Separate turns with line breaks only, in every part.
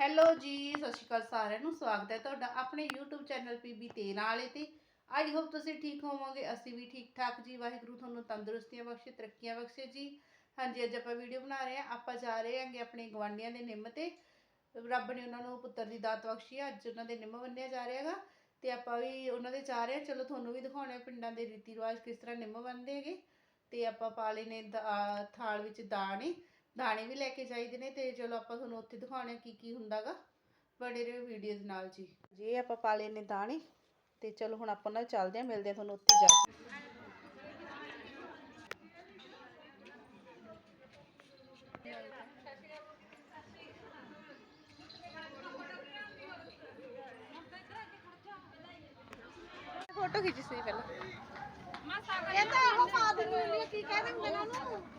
Hello ਜੀ, ਸਤਿ ਸ਼੍ਰੀ ਅਕਾਲ ਸਾਰਿਆਂ ਨੂੰ, ਸਵਾਗਤ ਹੈ ਤੁਹਾਡਾ ਆਪਣੇ YouTube ਚੈਨਲ PB ਤੇਨ ਵਾਲੇ ਤੇ। ਆਈ ਹੋਪ ਤੁਸੀਂ ਠੀਕ ਹੋਵੋਗੇ, ਅਸੀਂ ਵੀ ਠੀਕ ਠਾਕ ਜੀ। ਵਾਹਿਗੁਰੂ ਤੁਹਾਨੂੰ ਤੰਦਰੁਸਤੀਆਂ ਬਖਸ਼ੇ, ਤਰੱਕੀਆਂ ਬਖਸ਼ੇ ਜੀ। ਹਾਂਜੀ, ਅੱਜ ਆਪਾਂ ਵੀਡੀਓ ਬਣਾ ਰਹੇ ਹਾਂ। ਆਪਾਂ ਜਾ ਰਹੇ ਹਾਂਗੇ ਆਪਣੇ ਗਵਾਂਢੀਆਂ ਦੇ ਨਿੰਮ ਤੇ। ਰੱਬ ਨੇ ਉਹਨਾਂ ਨੂੰ ਪੁੱਤਰ ਦੀ ਦਾਤ ਬਖਸ਼ੀ ਹੈ ਅੱਜ ਉਹਨਾਂ ਦੇ ਨਿੰਮ ਬੰਨਿਆ ਜਾ ਰਿਹਾ ਹੈਗਾ। ਤੇ ਆਪਾਂ ਵੀ ਉਹਨਾਂ ਦੇ ਜਾ ਰਹੇ ਹਾਂ। ਚਲੋ, ਤੁਹਾਨੂੰ ਵੀ ਦਿਖਾਉਣੇ ਆ ਪਿੰਡਾਂ ਦੇ ਰੀਤੀ ਰਿਵਾਜ ਕਿਸ ਤਰ੍ਹਾਂ ਨਿੰਮ ਬੰਨਦੇ ਹੈਗੇ। ਤੇ ਆਪਾਂ ਪਾ ਲਏ ਨੇ ਦਾ- ਥਾਲ ਵਿੱਚ ਦਾਣੇ। ਦਾਣੇ ਵੀ ਲੈ ਕੇ ਚਾਹੀਦੇ ਨੇ ਤੇ ਚਲੋ ਆਪਾਂ ਤੁਹਾਨੂੰ ਉੱਥੇ ਦਿਖਾਉਣੇ ਆ ਕੀ ਕੀ ਹੁੰਦਾਗਾ ਬੜੇ ਰਹੋ ਵੀਡੀਓਜ਼ ਨਾਲ ਜੀ ਜੀ ਆਪਾਂ ਪਾ ਲਏ ਨੇ ਦਾਣੇ ਤੇ ਚਲੋ ਹੁਣ ਆਪਾਂ ਨਾਲ ਚੱਲਦੇ ਆ ਮਿਲਦੇ ਆ ਤੁਹਾਨੂੰ ਉੱਥੇ ਜਾ ਕੇ ਫੋਟੋ ਖਿੱਚੀ ਸੀ ਪਹਿਲਾਂ
ਇਹ ਤਾਂ ਉਹ ਪਾ ਦਿੰਦੀ ਹੁੰਦੀ ਆ, ਕੀ ਕਹਿ ਦਿੰਦੇ ਨੇ ਉਹਨੂੰ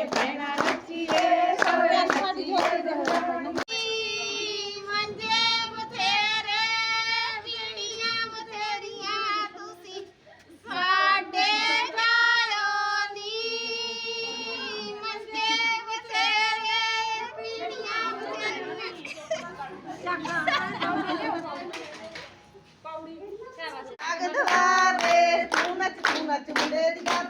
ਵੇਖੇ ਦੋਵੇਂ ਪੈਣਾ ਨੱਚੀਏ
ਮੰਜੇ ਬਥੇਰੇ ਵੀੜੀਆਂ ਬਥੇਰੀਆਂ ਤੁਸੀਂ ਸਾਡੇ ਜਾਇਓ ਨੀ ਮੰਜੇ ਬਥੇਰੇ ਵੀੜੀਆਂ
ਅਗਦਵਾਰੇ ਤੂੰ ਨੱਚ ਤੂੰ ਨੱਚ ਮੁੰਡੇ ਦੀ ਦਾਦੀ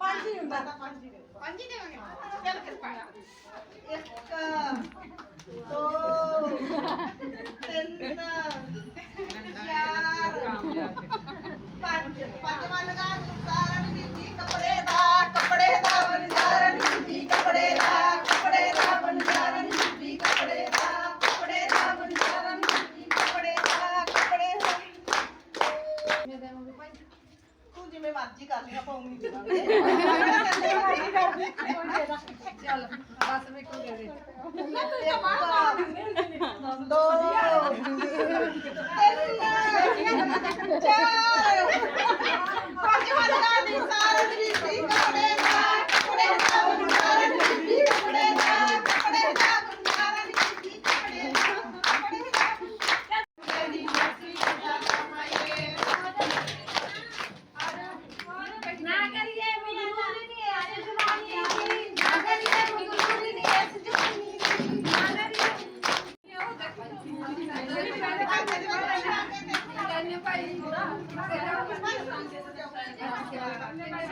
ਪੰਜ ਹੀ ਹੁੰਦਾ। ਪੰਜ ਹੀ ਪੰਜ ਹੀ ਦੇਵਾਂਗੇ। ਚੱਲ ਫਿਰ ਪਾ ਇੱਕ ਦੋ ਤਿੰਨ ਚਾਰ ਪੰਜ। ਪੰਜਵਾਂ ਲਗਾ ਸਾਰਨ ਦੀ ਕੱਪੜੇ ਦਾ ਕੱਪੜੇ ਦਾ ਬੰਜਾਰਨ ਦੀ ਕੱਪੜੇ ਦਾ ਕੱਪੜੇ ਦਾ ਬੰਜਾਰਨ ਦੀ ਕੱਪੜੇ ਦਾ ਕੱਪੜੇ ਦਾ ਬੰਜਾਰਨ ਦੀ ਕੱਪੜੇ ਦਾ ਕੱਪੜੇ ਦਾ। ਤੂੰ ਜਿਵੇਂ ਮਰਜ਼ੀ ਕਰ ਲਈ ਆਪਾਂ ਉਮੀ ਦੇਵਾਂਗੇ ਚੱਲ ਬਸ ਵੀ ਕੋਈ ਦੇ ਦੇ ਦੋ। ਤਿੰਨ ਚਾਰ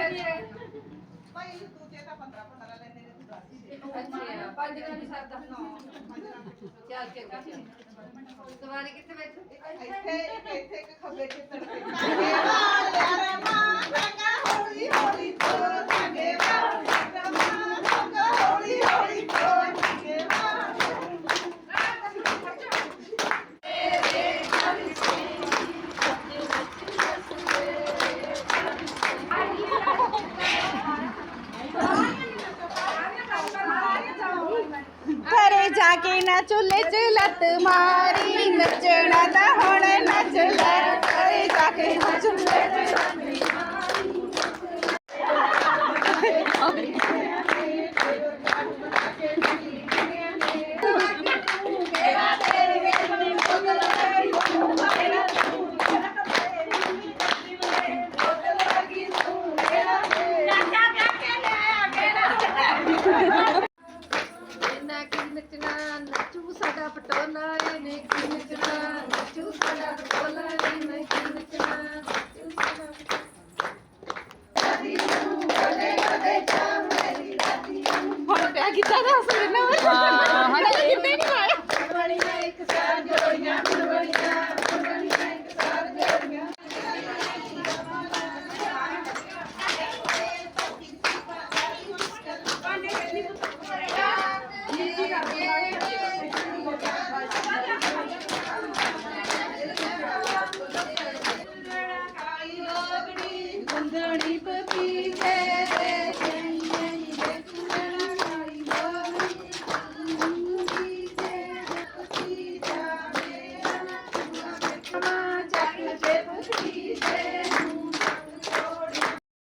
ਭਾਈ ਤੂੰ ਜੇ ਤਾਂ 15 15 ਲੈਣੇ ਨੇ ਤੂੰ ਦੱਸ ਹੀ ਦੇ ਇੱਥੇ ਇੱਥੇ ਇੱਕ ਖੱਬੇ ਕਿੱਤਰ ਤੇ ਕਾਗੇ ਵਾਲ ਯਾਰ ਮਾਂ ਕਾਗਾ ਹੌਲੀ ਹੌਲੀ ਤੋ ਕਾਗੇ ਵਾਲ ਯਾਰ ਮਾਂ ਕਾਗਾ ਹੌਲੀ ਹੌਲੀ ਤੋ ਕਾਗੇ ਵਾਲ
ਘਰੇ ਜਾ ਚੁੱਲ੍ਹੇ 'ਚ ਲੱਤ ਮਾਰੀ, ਨੱਚਣਾ ਤਾਂ ਹੁਣ ਨੱਚ ਲੈ। ਘਰੇ ਜਾ ਕੇ ਚੁੱਲ੍ਹੇ 'ਚ